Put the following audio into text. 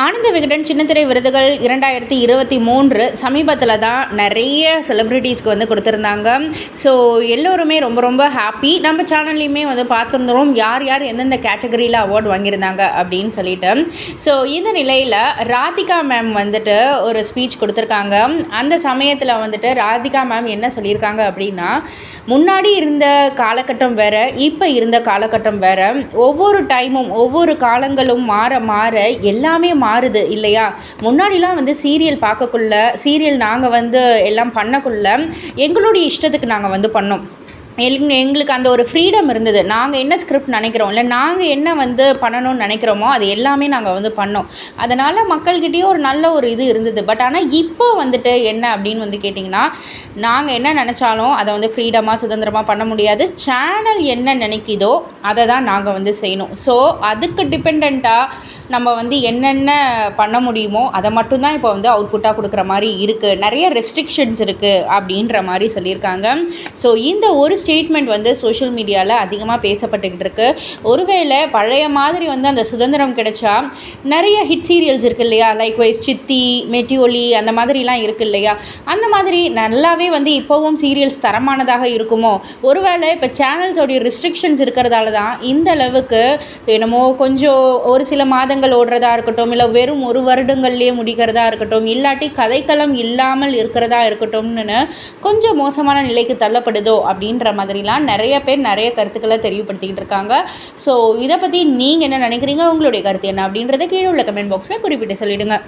ஆனந்த விகடன் சின்னத்திரை விருதுகள் இரண்டாயிரத்தி இருபத்தி மூன்று சமீபத்தில் தான் நிறைய செலிப்ரிட்டிஸ்க்கு வந்து கொடுத்துருந்தாங்க. ஸோ எல்லோருமே ரொம்ப ரொம்ப ஹாப்பி நம்ம சேனல்லையுமே வந்து பார்த்துருந்தோம் யார் யார் எந்தெந்த கேட்டகரியில் அவார்ட் வாங்கியிருந்தாங்க அப்படின்னு சொல்லிட்டு. ஸோ இந்த நிலையில் ராதிகா மேம் வந்துட்டு ஒரு ஸ்பீச் கொடுத்துருக்காங்க. அந்த சமயத்தில் வந்துட்டு ராதிகா மேம் என்ன சொல்லியிருக்காங்க அப்படின்னா முன்னாடி இருந்த காலகட்டம் வேறு இப்போ இருந்த காலகட்டம் வேறு. ஒவ்வொரு டைமும் ஒவ்வொரு காலங்களும் மாற மாற எல்லாமே மாறுது இல்லையா? முன்னாடிலாம் வந்து சீரியல் பார்க்கக்குள்ள சீரியல் நாங்கள் வந்து எல்லாம் பண்ணக்குள்ள எங்களுடைய இஷ்டத்துக்கு நாங்கள் வந்து பண்ணோம். எங் எங்களுக்கு அந்த ஒரு ஃப்ரீடம் இருந்தது. நாங்கள் என்ன ஸ்கிரிப்ட் நினைக்கிறோம்? இல்லை நாங்கள் என்ன வந்து பண்ணணும்னு நினைக்கிறோமோ அது எல்லாமே நாங்கள் வந்து பண்ணோம். அதனால் மக்கள்கிட்டேயும் ஒரு நல்ல ஒரு இது இருந்தது. பட் ஆனால் இப்போ வந்துட்டு என்ன அப்படின்னு வந்து கேட்டிங்கன்னா நாங்கள் என்ன நினச்சாலும் அதை வந்து ஃப்ரீடமாக சுதந்திரமாக பண்ண முடியாது. சேனல் என்ன நினைக்கிதோ அதை தான் நாங்கள் வந்து செய்யணும். ஸோ அதுக்கு டிபெண்ட்டாக நம்ம வந்து என்னென்ன பண்ண முடியுமோ அதை மட்டும்தான் இப்போ வந்து அவுட்புட்டாக கொடுக்குற மாதிரி இருக்குது நிறைய ரெஸ்ட்ரிக்ஷன்ஸ் இருக்குது அப்படின்ற மாதிரி சொல்லியிருக்காங்க. ஸோ இந்த ஒரு ஸ்டேட்மெண்ட் வந்து சோஷியல் மீடியாவில் அதிகமாக பேசப்பட்டுக்கிட்டு இருக்கு. ஒருவேளை பழைய மாதிரி வந்து அந்த சுதந்திரம் கிடைச்சா நிறைய ஹிட் சீரியல்ஸ் இருக்குது இல்லையா? லைக் வைஸ் சித்தி மெட்டியோலி அந்த மாதிரிலாம் இருக்குது இல்லையா? அந்த மாதிரி நல்லாவே வந்து இப்போவும் சீரியல்ஸ் தரமானதாக இருக்குமோ? ஒருவேளை இப்போ சேனல்ஸோடைய ரிஸ்ட்ரிக்ஷன்ஸ் இருக்கிறதால தான் இந்த அளவுக்கு என்னமோ கொஞ்சம் ஒரு சில மாதங்கள் ஓடுறதா இருக்கட்டும் இல்லை வெறும் ஒரு வருடங்கள்லேயே முடிக்கிறதா இருக்கட்டும் இல்லாட்டி கதைக்களம் இல்லாமல் இருக்கிறதா இருக்கட்டும்னு கொஞ்சம் மோசமான நிலைக்கு தள்ளப்படுதோ அப்படின்ற மாதிரிலாம் நிறைய பேர் நிறைய கருத்துக்களை தெரியப்படுத்திக்கிட்டு இருக்காங்க. ஸோ இதை பற்றி நீங்கள் என்ன நினைக்கிறீங்க? உங்களுடைய கருத்து என்ன? அப்படின்றத கீழே உள்ள கமெண்ட் பாக்ஸில் குறிப்பிட்டு சொல்லிவிடுங்க